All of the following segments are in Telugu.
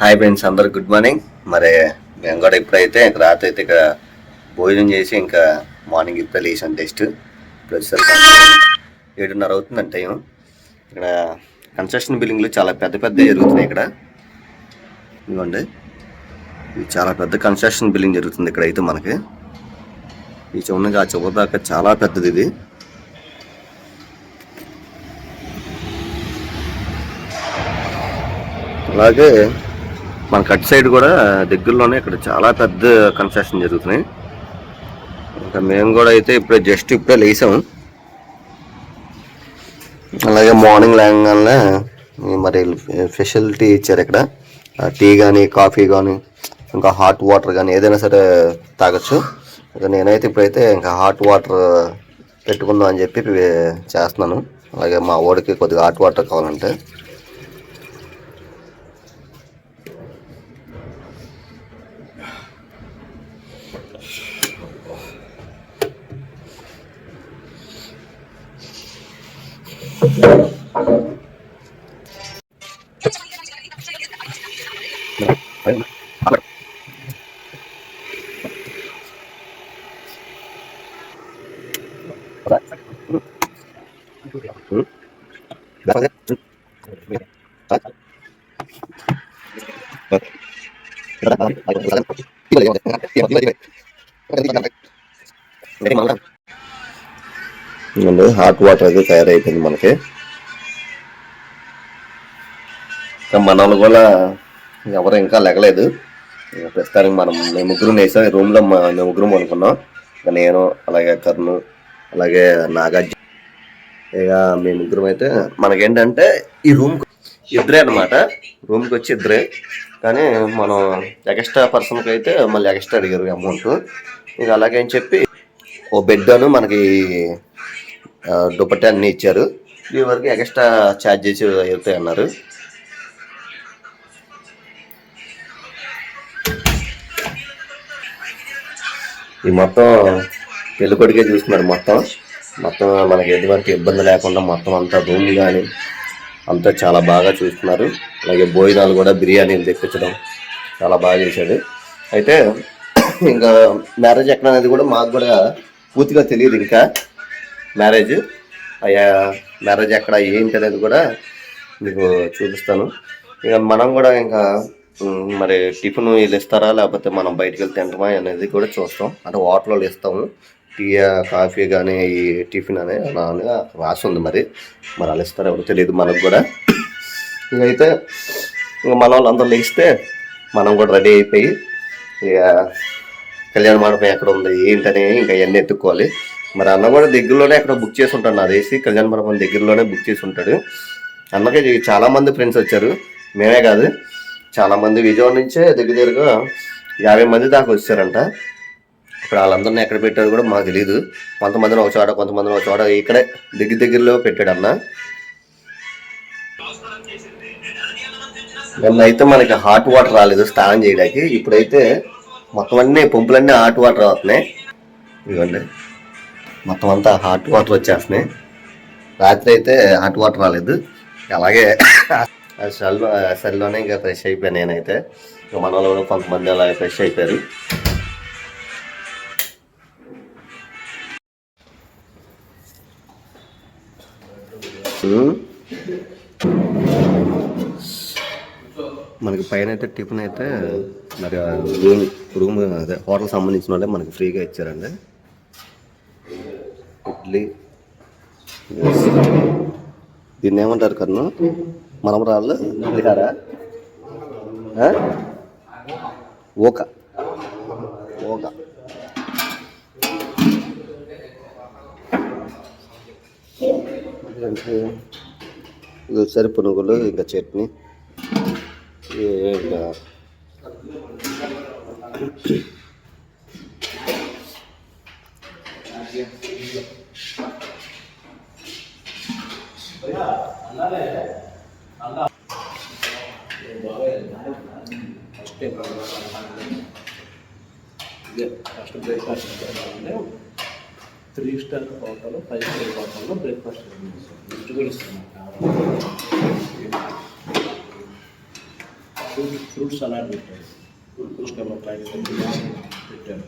హాయ్ ఫ్రెండ్స్ అందరు గుడ్ మార్నింగ్ మరి మేము కూడా ఇప్పుడైతే ఇక్కడ రాత్రి అయితే ఇక్కడ భోజనం చేసి ఇంకా మార్నింగ్ ఇప్పుడే లేచాను టెస్ట్ ఇప్పుడు వచ్చేసరికి ఏడున్నర అవుతుందండి టైం ఇక్కడ కన్స్ట్రక్షన్ బిల్డింగ్లు చాలా పెద్ద పెద్ద జరుగుతున్నాయి ఇక్కడ. ఇవ్వండి ఇది చాలా పెద్ద కన్స్ట్రక్షన్ బిల్డింగ్ జరుగుతుంది ఇక్కడ అయితే మనకి. ఈ చివరిగా ఆ చివరి దాకా చాలా పెద్దది ఇది. అలాగే మన కట్ సైడ్ కూడా దగ్గరలోనే ఇక్కడ చాలా పెద్ద కన్స్ట్రక్షన్ జరుగుతున్నాయి. ఇంకా మేము కూడా అయితే ఇప్పుడే జస్ట్ ఇప్పుడే లేసాము. అలాగే మార్నింగ్ లేగానే మరి ఫెసిలిటీ ఇచ్చారు ఇక్కడ. టీ కానీ కాఫీ కానీ ఇంకా హాట్ వాటర్ కానీ ఏదైనా సరే తాగొచ్చు. ఇక నేనైతే ఇప్పుడైతే ఇంకా హాట్ వాటర్ పెట్టుకుందాం అని చెప్పి చేస్తున్నాను. అలాగే మా ఓడికి కొద్దిగా హాట్ వాటర్ కావాలంటే. Thank హాట్ వాటర్ అయితే తయారైపోయింది మనకి. ఇంకా మన కూడా ఎవరు ఇంకా లెగలేదు ప్రస్తుతానికి మనం మేము ముగ్గురు వేసాం రూమ్ రూమ్లో మా మేము ముగ్గురు అనుకున్నాం నేను అలాగే కర్ణు అలాగే నాగార్జున. ఇక మేము ముగ్గురం అయితే మనకేంటంటే ఈ రూమ్ ఇద్దరే అనమాట రూమ్కి వచ్చి ఇద్దరే. కానీ మనం ఎక్స్ట్రా పర్సన్కి అయితే మళ్ళీ ఎక్స్ట్రా అడిగారు అమౌంట్ ఇక అలాగే అని చెప్పి ఓ బెడ్ అను మనకి దుపట్టా అన్నీ ఇచ్చారు. ఈ వరకు ఎక్స్ట్రా ఛార్జెస్ అవుతాయి అన్నారు ఈ మొత్తం పెళ్ళికొడికే చూస్తున్నారు మొత్తం. మొత్తం మనకి ఎటువంటి ఇబ్బంది లేకుండా మొత్తం అంతా రూమ్ కానీ అంతా చాలా బాగా చూస్తున్నారు. అలాగే భోజనాలు కూడా బిర్యానీలు తెప్పించడం చాలా బాగా చేశాడు. అయితే ఇంకా మ్యారేజ్ ఎక్కడ అనేది కూడా మాకు కూడా పూర్తిగా తెలియదు ఇంకా. మ్యారేజ్. అయ్యా మ్యారేజ్ ఎక్కడ ఏంటి అనేది కూడా మీకు చూపిస్తాను. ఇక మనం కూడా ఇంకా మరి టిఫిన్ వీళ్ళు ఇస్తారా లేకపోతే మనం బయటకు వెళ్తే తింటామా అనేది కూడా చూస్తాం. అంటే హోటల్లో ఇస్తాము. టీ కాఫీ కానీ ఈ టిఫిన్ అనే అని రాసి ఉంది మరి. మరి వాళ్ళు ఇస్తారో ఎవరు తెలియదు మనకు కూడా. ఇకైతే ఇంకా మన వాళ్ళు అందరూ లేస్తే మనం కూడా రెడీ అయిపోయి ఇక కళ్యాణ మండపం ఎక్కడ ఉంది ఏంటని ఇంకా ఇవన్నీ ఎత్తుక్కోవాలి. మరి అన్న కూడా దగ్గరలోనే అక్కడ బుక్ చేసి ఉంటాడు. నా వేసి కళ్యాణ దగ్గరలోనే బుక్ చేసి ఉంటాడు. అన్నకి చాలా మంది ఫ్రెండ్స్ వచ్చారు. మేమే కాదు. చాలా మంది విజయవాడ నుంచే దగ్గర దగ్గరగా యాభై మంది దాకా వచ్చారంట. ఇప్పుడు వాళ్ళందరినీ ఎక్కడ పెట్టారు కూడా మాకు తెలియదు కొంతమందిని ఒక చోట కొంతమందిని ఒక చోట ఇక్కడే దగ్గర దగ్గరలో పెట్టాడు అన్న. నిన్న అయితే మనకి హాట్ వాటర్ రాలేదు స్నానం చేయడానికి. ఇప్పుడైతే మొత్తం అన్నీ పంపులన్నీ హాట్ వాటర్ అవుతున్నాయి ఇదిగోండి. మొత్తం అంతా హాట్ వాటర్ వచ్చేస్తున్నాయి. రాత్రి అయితే హాట్ వాటర్ రాలేదు. అలాగే ఆ సెల్ సెల్లోనే ఇంకా ఫ్రెష్ అయిపోయాను నేనైతే. ఇంకా మన వాళ్ళు కూడా కొంతమంది అలా ఫ్రెష్ అయిపోయారు. Hmm. మనకి పైన అయితే టిఫిన్ అయితే మరి రూమ్ రూమ్ అదే హోటల్ సంబంధించిన వాళ్ళే మనకి ఫ్రీగా ఇచ్చారండి. ఇడ్లీ దీన్ని ఏమంటారు కన్ను మనమరాళ్ళు పులిహార ఓక. ఓక. అంటే పునుగులు ఇంకా చట్నీ. ఇంకా ఇదే ఫస్ట్ బ్రేక్ఫాస్ట్ అంటే three star hotel five star హోటల్లో బ్రేక్ఫాస్ట్ లిస్ట్ కూడా ఇస్తున్నాం ఫ్రూట్ ఫ్రూట్ సలాడ్ పెట్టారు కృష్ణమకాయ పెట్టారు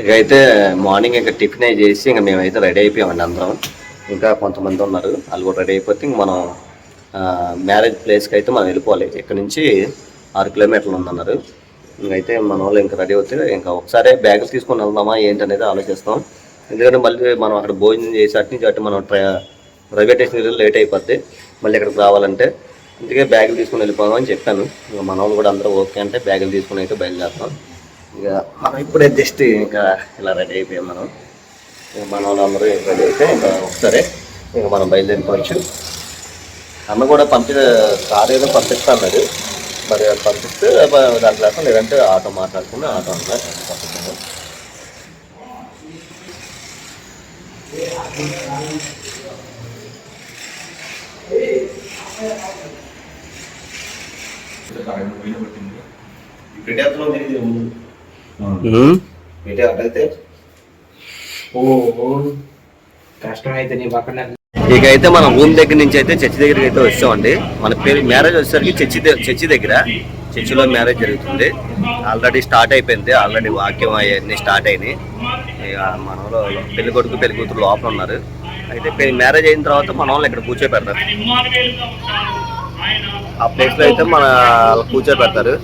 ఇకైతే మార్నింగ్ ఇంకా టిఫిన్ అయి చేసి ఇంకా మేమైతే రెడీ అయిపోయామండి అందరం. ఇంకా కొంతమంది ఉన్నారు. వాళ్ళు కూడా రెడీ అయిపోతే ఇంక మనం మ్యారేజ్ ప్లేస్కి అయితే మనం వెళ్ళిపోవాలి. ఇక్కడ నుంచి ఆరు కిలోమీటర్లు ఉందన్నారు. ఇంకైతే మన వాళ్ళు ఇంకా రెడీ అవుతే ఇంకా ఒకసారి బ్యాగులు తీసుకొని వెళ్దామా ఏంటి అనేది ఆలోచిస్తాం. ఎందుకంటే మళ్ళీ మనం అక్కడ భోజనం చేసి అటు నుంచి అటు మనం ట్రై రైల్వే స్టేషన్ లేట్ అయిపోద్ది. మళ్ళీ ఇక్కడికి రావాలంటే అందుకే బ్యాగులు తీసుకుని వెళ్ళిపోదాం అని చెప్పాను. ఇంకా మన వాళ్ళు కూడా అందరూ ఓకే అంటే బ్యాగులు తీసుకొని అయితే బయలుదేరుతాం. ఇక మనం ఇప్పుడే జస్ట్ ఇంకా ఇలా రెడీ అయిపోయాం మనం. ఇక మన వాళ్ళందరూ రెడీ అయితే ఇంకా ఒకసారి ఇంకా మనం బయలుదేరిపోవచ్చు. అన్న కూడా పంపి కార్ ఏదో పంపిస్తాను అది. మరి పంపిస్తే దాంట్లో లేకపోతే లేదంటే ఆటో మాట్లాడుకుని ఆటో అన్నా పంపిస్తాను అడ్డైతే కష్టం అయితే నీ పక్కన ఇక అయితే మనం రూమ్ దగ్గర నుంచి అయితే చర్చి దగ్గరికి అయితే వచ్చామండి. మన పేరు మ్యారేజ్ వచ్చేసరికి చర్చి చర్చి దగ్గర. చర్చిలో మ్యారేజ్ జరుగుతుంది. ఆల్రెడీ స్టార్ట్ అయిపోయింది. ఆల్రెడీ వాక్యం అవన్నీ స్టార్ట్ అయినాయి. ఇక మన వాళ్ళు పెళ్ళి కొడుకు పెళ్ళి కూతురు లోపల ఉన్నారు. అయితే పెళ్ళి మ్యారేజ్ అయిన తర్వాత మన వాళ్ళు ఇక్కడ కూర్చోబెడతారు ఆ ప్లేస్లో అయితే మన వాళ్ళు కూర్చోబెడతారు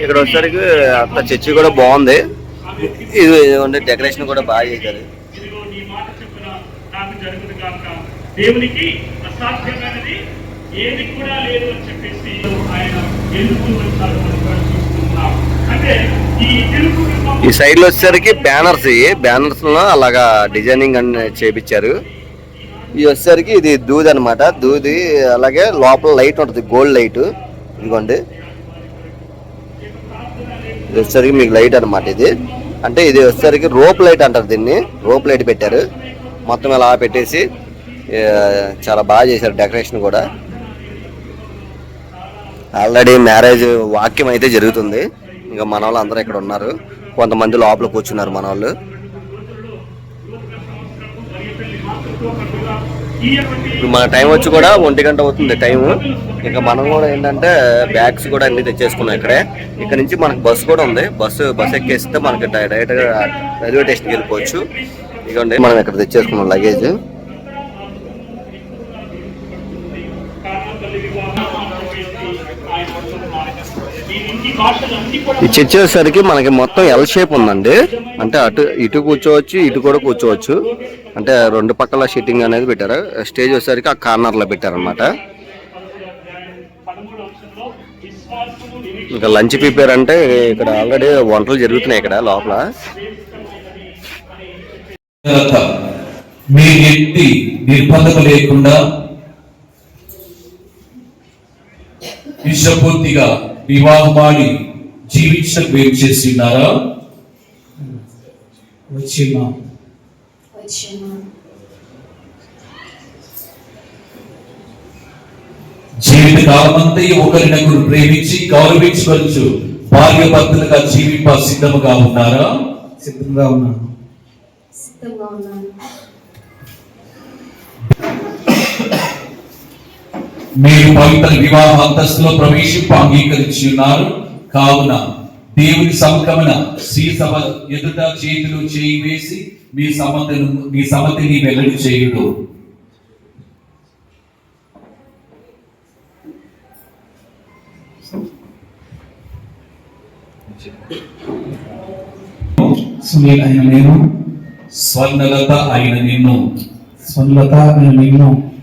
ఇక్కడ వచ్చేసరికి అంత చర్చి కూడా బాగుంది. ఇది ఇదిగోండి డెకరేషన్ కూడా బాగా చేశారు. దేవునికి అసాధ్యమైనది ఏది కూడా లేదు అని చెప్పేసి ఆయన ఎందుకు వచ్చారు అని కూడా చూస్తున్నాం. అంటే ఈ తెలుగు ఈ సైడ్లో వచ్చేసరికి బ్యానర్స్ ఇవి బ్యానర్స్లో అలాగా డిజైనింగ్ అని చేపించారు. ఇది వచ్చేసరికి ఇది దూది అనమాట దూది అలాగే లోపల లైట్ ఉంటుంది గోల్డ్ లైట్ ఇదిగోండి. ఇది వచ్చేసరికి మీకు లైట్ అన్నమాట ఇది. అంటే ఇది వచ్చేసరికి రోప్ లైట్ అంటారు దీన్ని. రోప్ లైట్ పెట్టారు. మొత్తం ఇలా పెట్టేసి చాలా బాగా చేశారు డెకరేషన్ కూడా. ఆల్రెడీ మ్యారేజ్ వాక్యం అయితే జరుగుతుంది. ఇంకా మన వాళ్ళు అందరూ ఇక్కడ ఉన్నారు. కొంతమంది లోపల కూర్చున్నారు మన వాళ్ళు ఇప్పుడు మన టైం వచ్చి కూడా ఒంటి గంట అవుతుంది టైం ఇంకా మనం కూడా ఏంటంటే బ్యాగ్స్ కూడా అన్ని తెచ్చేసుకున్నాం ఇక్కడే. ఇక్కడ నుంచి మనకు బస్సు కూడా ఉంది. బస్సు బస్సు ఎక్కేస్తే మనకి డైరెక్ట్గా రైల్వే స్టేషన్కి వెళ్ళిపోవచ్చు. ఇదిగోండి మనం ఇక్కడ తెచ్చేసుకున్నాం లగేజ్. ఈ చర్చ్ వచ్చేసరికి మనకి మొత్తం ఎల్ షేప్ ఉందండి. అంటే అటు ఇటు కూర్చోవచ్చు ఇటు కూడా కూర్చోవచ్చు. అంటే రెండు పక్కల షీటింగ్ అనేది పెట్టారు. స్టేజ్ వచ్చేసరికి ఆ కార్నర్లో పెట్టారనమాట ఇంకా లంచ్ ప్రిపేర్ అంటే ఇక్కడ ఆల్రెడీ వంటలు జరుగుతున్నాయి ఇక్కడ లోపల. మీ ఎట్టి నిర్బంధం లేకుండా విషపూర్తిగా వివాహమాడి జీవించడం వేరు చేసి ఉన్నారా? వచ్చిన్నాం జీవిత కాలమంతా ఒకరినొకరు ప్రేమించి గౌరవించవచ్చు. భార్య భర్తలుగా జీవింప సిద్ధముగా ఉన్నారా? సిద్ధంగా ఉన్నాను. సిద్ధంగా ఉన్నాను. మీరు పవిత్ర వివాహ అంతస్తులో ప్రవేశింప అంగీకరించి ఉన్నారు. కావున దేవుని సమకమన శ్రీసభ ఎదుట చేతులు చేయి వేసి మీ సమతను మీ సమతిని వెల్లడి చేయుడు సునీల్ అయిన నేను స్వర్ణలత అయిన నిన్ను. స్వల్లత అయిన నిన్ను.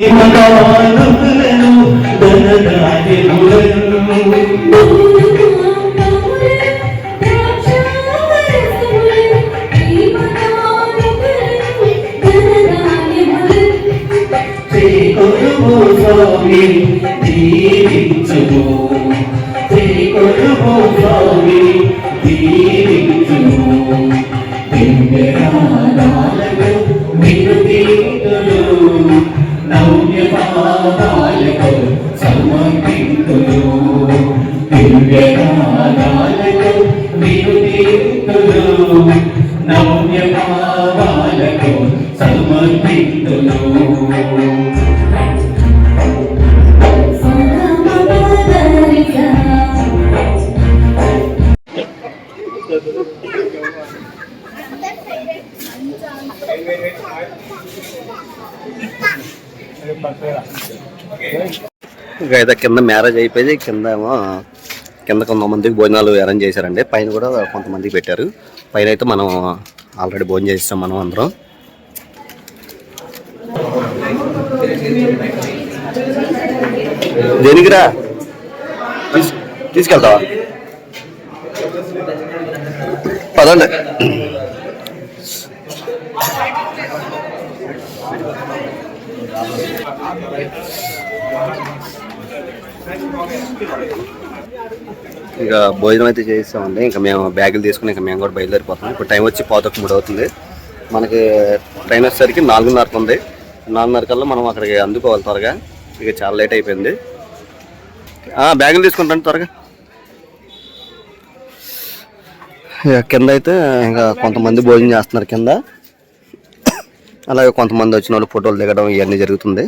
భగవాను ధనదారి స్వామి దీవించుము శ్రీ కొలుపు అయితే కింద మ్యారేజ్ అయిపోయింది కింద ఏమో కింద కొంతమందికి భోజనాలు అరేంజ్ చేశారండి. పైన కూడా కొంతమందికి పెట్టారు. పైన అయితే మనం ఆల్రెడీ భోజనం చేస్తాం మనం అందరం. దేనికిరా తీసుకెళ్తావా? పదండి. ఇక భోజనం అయితే చేస్తామండి ఇంకా మేము బ్యాగులు తీసుకుని ఇంకా మేము కూడా బయలుదేరిపోతాం ఇప్పుడు టైం వచ్చి పాతకు మూడు అవుతుంది. మనకి ట్రైన్ వచ్చేసరికి నాలుగున్నరకు ఉంది. నాలుగున్నర కల్లా మనం అక్కడికి అందుకోవాలి త్వరగా. ఇక చాలా లేట్ అయిపోయింది. బ్యాగులు తీసుకుంటాను త్వరగా. ఇక కింద అయితే ఇంకా కొంతమంది భోజనం చేస్తున్నారు కింద. అలాగే కొంతమంది వచ్చిన వాళ్ళు ఫోటోలు దిగడం ఇవన్నీ జరుగుతుంది.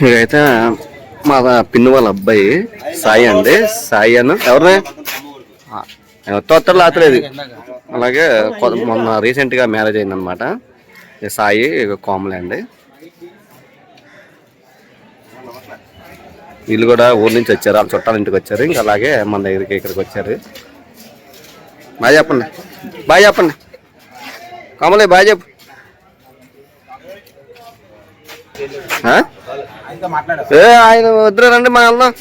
ఇదైతే మా పిన్ని వాళ్ళ అబ్బాయి. సాయి అండి. సాయి అన్న. ఎవరిని తొత్తలు ఆతలేదు అలాగే కొ- మొన్న రీసెంట్గా మ్యారేజ్ అయిందనమాట సాయి కోమలే అండి. వీళ్ళు కూడా ఊరు నుంచి వచ్చారు. వాళ్ళ చుట్టాల ఇంటికి వచ్చారు. ఇంకా అలాగే మన దగ్గరికి ఇక్కడికి వచ్చారు. బాగా చెప్పండి. బాగా చెప్పండి. కమలే బాగా చెప్పు ఆ? ఏ ఆయన వద్దురా రండి మన వెళ్దాం.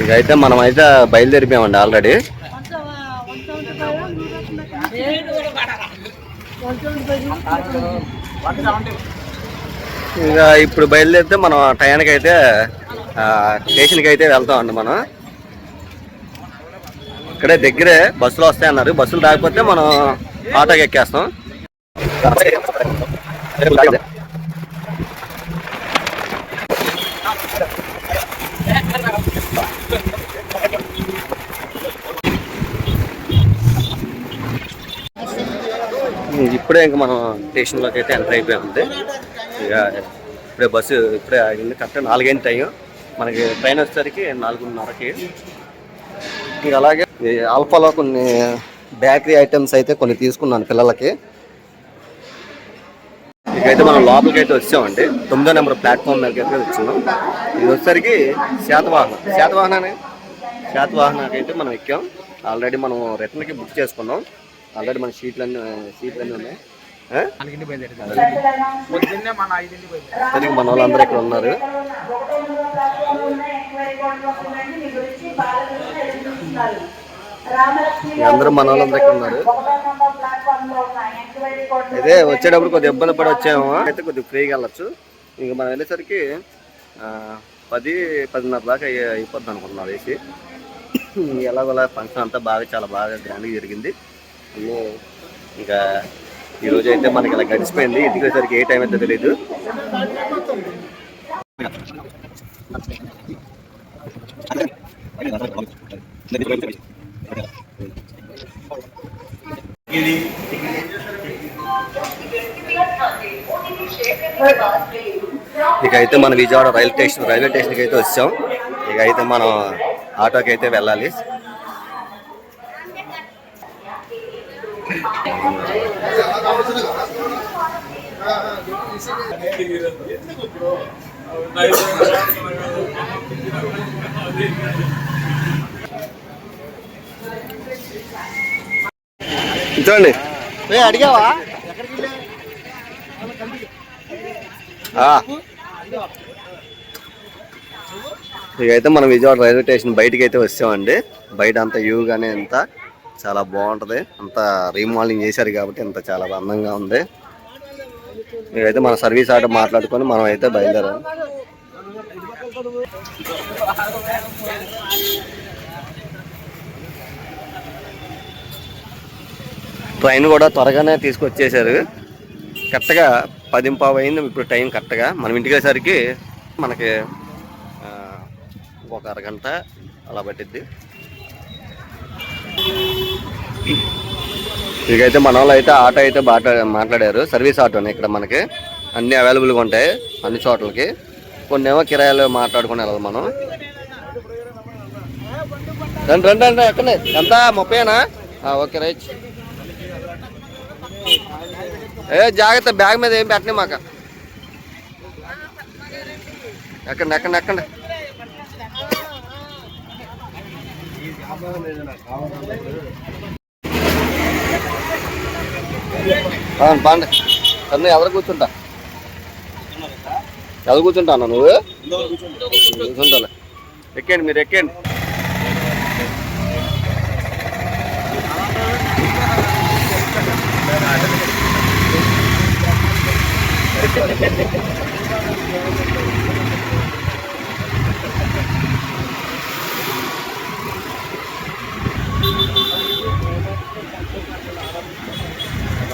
ఇక అయితే మనం అయితే బయలుదేరిపోయామండి ఆల్రెడీ. ఇక ఇప్పుడు బయలుదేరితే మనం టయానికి అయితే స్టేషన్కి అయితే వెళ్తామండి మనం. ఇక్కడే దగ్గరే బస్సులు వస్తాయన్నారు. బస్సులు రాకపోతే మనం ఆటోకి ఎక్కేస్తాం. ఇప్పుడే ఇంకా మనం స్టేషన్లోకి అయితే ఎంటర్ అయిపోయింది ఇక ఇప్పుడే బస్సు ఇప్పుడే ఆగింది. కరెక్ట్ నాలుగైంది టైం. మనకి ట్రైన్ వచ్చేసరికి నాలుగున్నరకి. ఇక అలాగే ఆల్ఫాలో కొన్ని బేకరీ ఐటమ్స్ అయితే కొన్ని తీసుకున్నాను పిల్లలకి. ఇకైతే మనం లోపలికి అయితే వచ్చామండి. తొమ్మిదో నెంబర్ ప్లాట్ఫామ్ మీదకి అయితే వచ్చాము ఇది వచ్చేసరికి శాతవాహన. శాతవాహనాన్ని శాతవాహనానికి అయితే మనం ఎక్కాం. ఆల్రెడీ మనం రిటర్న్కి బుక్ చేసుకున్నాం. ఆల్రెడీ మన సీట్లు అన్నీ సీట్లు అన్నీ ఉన్నాయి మన వాళ్ళందరూ ఇక్కడ ఉన్నారు. అందరూ మన వాళ్ళందరూ ఇక్కడ ఉన్నారు. అదే వచ్చేటప్పుడు కొద్దిగా ఇబ్బంది పడి వచ్చాము. అయితే కొద్దిగా ఫ్రీగా వెళ్ళొచ్చు. ఇంక మనం వెళ్ళేసరికి ఆ, పది పదిన్నర దాకా అయిపోద్ది అనుకుంటున్నాను వేసి ఎలాగోలా ఫంక్షన్ అంతా బాగా చాలా బాగా గ్రాండ్గా జరిగింది. అన్నీ ఇంకా ఈరోజు అయితే మనకి ఇలా గడిచిపోయింది. ఇంటికి వచ్చేసరికి ఏ టైం అయితే తెలియదు ఇక అయితే మన విజయవాడ రైల్వే స్టేషన్ రైల్వే స్టేషన్కి అయితే వచ్చాం. ఇక అయితే మనం ఆటోకి అయితే వెళ్ళాలి. చూడండి అడిగావా? ఇకైతే మనం విజయవాడ రైల్వే స్టేషన్ బయటికి అయితే వచ్చామండి. బయట అంతా వ్యూ కానీ అంతా చాలా బాగుంటుంది. అంత రీమోడలింగ్ చేశారు కాబట్టి ఇంత చాలా అందంగా ఉంది. మేమైతే మన సర్వీస్ ఆర్డర్ మాట్లాడుకొని మనం అయితే బయలుదేరాం. ట్రైన్ కూడా త్వరగానే తీసుకొచ్చేసారు కరెక్ట్గా పదింపావు అయింది ఇప్పుడు టైం కరెక్ట్గా. మనం ఇంటికి వచ్చేసరికి మనకి ఒక అరగంట అలా పట్టిద్ది. ఇకైతే మన వాళ్ళు అయితే ఆటో అయితే బాగా మాట్లాడారు. సర్వీస్ ఆటోనే ఇక్కడ మనకి అన్ని అవైలబుల్గా ఉంటాయి అన్ని చోట్లకి. కొన్ని ఏమో కిరాయాలు మాట్లాడుకుని వెళ్ళాలి మనం. రెండు రెండు రండి ఎక్కడనే ఎంత? ముప్పైనా? Okay right. ఏ జాగ్రత్త బ్యాగ్ మీద ఏం పెట్టనే మాక. ఎక్కండి ఎక్కండి ఎక్కండి. పండి. కన్ను ఎవరు కూర్చుంటా? ఎవరు కూర్చుంటా అన్న నువ్వు? కూర్చుంటా ఎక్కండి మీరు ఎక్కండి.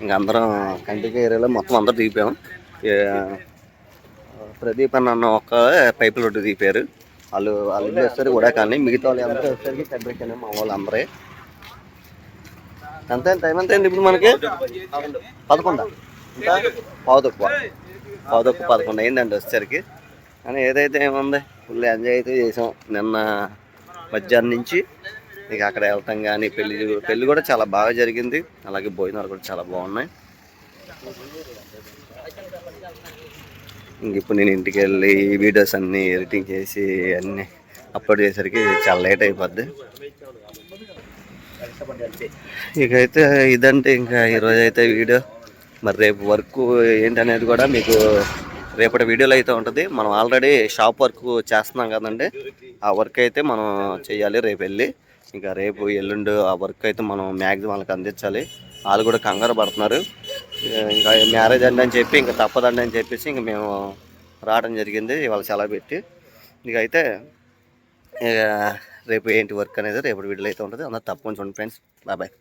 ఇంక అందరం కంటికి ఏరియాలో మొత్తం అందరూ దిగిపోయాం. ప్రదీప్ అన్న అన్న ఒక్క పైపు రోడ్డు దిగిపోయారు. వాళ్ళు వాళ్ళు ఇల్లు వస్తారు కూడా కానీ మిగతా వాళ్ళు అందరూ వచ్చేసరికి కంట్రీకి మా వాళ్ళు అందరే. ఎంత టైం ఎంత అయింది ఇప్పుడు మనకి? పదకొండ? ఇంకా? పావు పావుదొక్కు పదకొండు అయిందండి వచ్చేసరికి. కానీ ఏదైతే ఏముంది ఫుల్ ఎంజాయ్ అయితే చేసాం. నిన్న మధ్యాహ్నం నుంచి ఇక అక్కడ వెళ్తాం కానీ పెళ్ళి పెళ్ళి కూడా చాలా బాగా జరిగింది. అలాగే భోజనాలు కూడా చాలా బాగున్నాయి. ఇంక ఇప్పుడు నేను ఇంటికి వెళ్ళి ఈ వీడియోస్ అన్నీ ఎడిటింగ్ చేసి అన్నీ అప్లోడ్ చేసరికి చాలా లేట్ అయిపోద్ది. ఇకైతే ఇదంటే ఇంకా ఈరోజు అయితే వీడియో. మరి రేపు వర్క్ ఏంటనేది కూడా మీకు రేపటి వీడియోలో అయితే ఉంటుంది. మనం ఆల్రెడీ షాప్ వర్క్ చేస్తున్నాం కదండి. ఆ వర్క్ అయితే మనం చేయాలి రేపు వెళ్ళి. ఇంకా రేపు ఎల్లుండి ఆ వర్క్ అయితే మనం మ్యాక్సిమం వాళ్ళకి అందించాలి. వాళ్ళు కూడా కంగారు పడుతున్నారు. ఇంకా మ్యారేజ్ అండి అని చెప్పి ఇంకా తప్పదండి అని చెప్పేసి ఇంక మేము రావడం జరిగింది. ఇవాళ సెలవు పెట్టి ఇక అయితే ఇక రేపు ఏంటి వర్క్ అనేది రేపు వీడియోలో అయితే ఉంటుంది. అందరూ తప్పకుండా చూడండి ఫ్రెండ్స్. Bye bye.